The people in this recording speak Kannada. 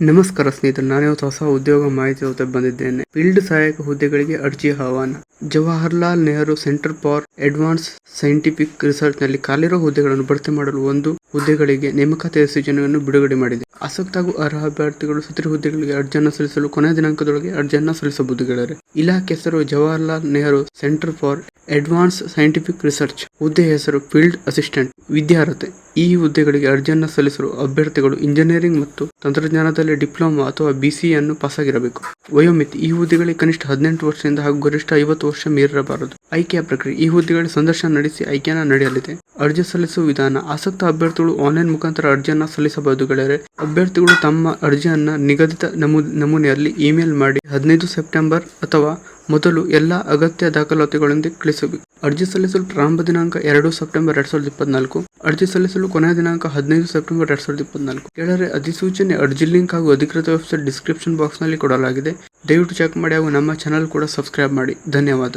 ನಮಸ್ಕಾರ ಸ್ನೇಹಿತರು ನಾನು ಹೊಸ ಉದ್ಯೋಗ ಮಾಹಿತಿ ಜೊತೆ ಬಂದಿದ್ದೇನೆ. ಫೀಲ್ಡ್ ಸಹಾಯಕ ಹುದ್ದೆಗಳಿಗೆ ಅರ್ಜಿ ಆಹ್ವಾನ. Jawaharlal Nehru centre for advance scientific ರಿಸರ್ಚ್ನಲ್ಲಿ ಖಾಲಿರೋ ಹುದ್ದೆಗಳನ್ನು ಭರ್ತಿ ಮಾಡಲು ಒಂದು ಹುದ್ದೆಗಳಿಗೆ ನೇಮಕಾತಿ ಸೂಚನೆಯನ್ನು ಬಿಡುಗಡೆ ಮಾಡಿದೆ. ಆಸಕ್ತ ಹಾಗೂ ಅರ್ಹ ಅಭ್ಯರ್ಥಿಗಳು ಸದರಿ ಹುದ್ದೆಗಳಿಗೆ ಅರ್ಜಿಯನ್ನು ಸಲ್ಲಿಸಲು ಕೊನೆಯ ದಿನಾಂಕದೊಳಗೆ ಅರ್ಜಿಯನ್ನು ಸಲ್ಲಿಸಬಹುದು ಗೆಳೆಯರೆ. ಇಲಾಖೆ ಹೆಸರು Jawaharlal Nehru centre for advance scientific research. ಹುದ್ದೆ ಹೆಸರು ಫೀಲ್ಡ್ ಅಸಿಸ್ಟೆಂಟ್ ವಿದ್ಯಾರ್ಹತೆ ಈ ಹುದ್ದೆಗಳಿಗೆ ಅರ್ಜಿಯನ್ನು ಸಲ್ಲಿಸಲು ಅಭ್ಯರ್ಥಿಗಳು ಇಂಜಿನಿಯರಿಂಗ್ ಮತ್ತು ತಂತ್ರಜ್ಞಾನದಲ್ಲಿ ಡಿಪ್ಲೊಮಾ ಅಥವಾ ಬಿಸಿ ಅನ್ನು ಪಾಸಾಗಿರಬೇಕು. ವಯೋಮಿತಿ. ಈ ಹುದ್ದೆಗಳಿಗೆ ಕನಿಷ್ಠ ಹದಿನೆಂಟು ವರ್ಷದಿಂದ ಹಾಗೂ ಗರಿಷ್ಠ ಐವತ್ತು ವರ್ಷ ಮೀರಿರಬಾರದು ಆಯ್ಕೆಯ ಪ್ರಕ್ರಿಯೆ. ಈ ಹುದ್ದೆಗಳಿಗೆ ಸಂದರ್ಶನ ನಡೆಸಿ ಆಯ್ಕೆಯನ್ನು ನಡೆಯಲಿದೆ. ಅರ್ಜಿ ಸಲ್ಲಿಸುವ ವಿಧಾನ. ಆಸಕ್ತ ಅಭ್ಯರ್ಥಿಗಳು ಆನ್ಲೈನ್ ಮುಖಾಂತರ ಅರ್ಜಿಯನ್ನು ಸಲ್ಲಿಸಬಹುದು. ಗೆಳೆಯರೆ, ಅಭ್ಯರ್ಥಿಗಳು ತಮ್ಮ ಅರ್ಜಿಯನ್ನು ನಿಗದಿತ ನಮೂ, ನಮೂನೆಯಲ್ಲಿ ಇಮೇಲ್ ಮಾಡಿ ಹದಿನೈದು ಸೆಪ್ಟೆಂಬರ್ ಅಥವಾ ಮೊದಲು ಎಲ್ಲ ಅಗತ್ಯ ದಾಖಲಾತಿಗಳೊಂದಿಗೆ ಕಳಿಸಬೇಕು ಅರ್ಜಿ ಸಲ್ಲಿಸಲು ಪ್ರಾರಂಭ ದಿನಾಂಕ ಎರಡು ಸೆಪ್ಟೆಂಬರ್ ಎರಡ್ ಸಾವಿರದ ಇಪ್ಪತ್ನಾಲ್ಕು, ಅರ್ಜಿ ಸಲ್ಲಿಸಲು ಕೊನೆಯ ದಿನಾಂಕ ಹದಿನೈದು ಸೆಪ್ಟೆಂಬರ್ ಎರಡ್ ಸಾವಿರದ ಇಪ್ಪತ್ನಾಲ್ಕು. ಕೆಳಗೆ ಅಧಿಸೂಚನೆ, ಅರ್ಜಿ ಲಿಂಕ್ ಹಾಗೂ ಅಧಿಕೃತ ವೆಬ್ಸೈಟ್ ಡಿಸ್ಕ್ರಿಪ್ಷನ್ ಬಾಕ್ಸ್ನಲ್ಲಿ ಕೊಡಲಾಗಿದೆ. ದಯವಿಟ್ಟು ಚೆಕ್ ಮಾಡಿ ಹಾಗೂ ನಮ್ಮ ಚಾನಲ್ ಕೂಡ ಸಬ್ಸ್ಕ್ರೈಬ್ ಮಾಡಿ. ಧನ್ಯವಾದ.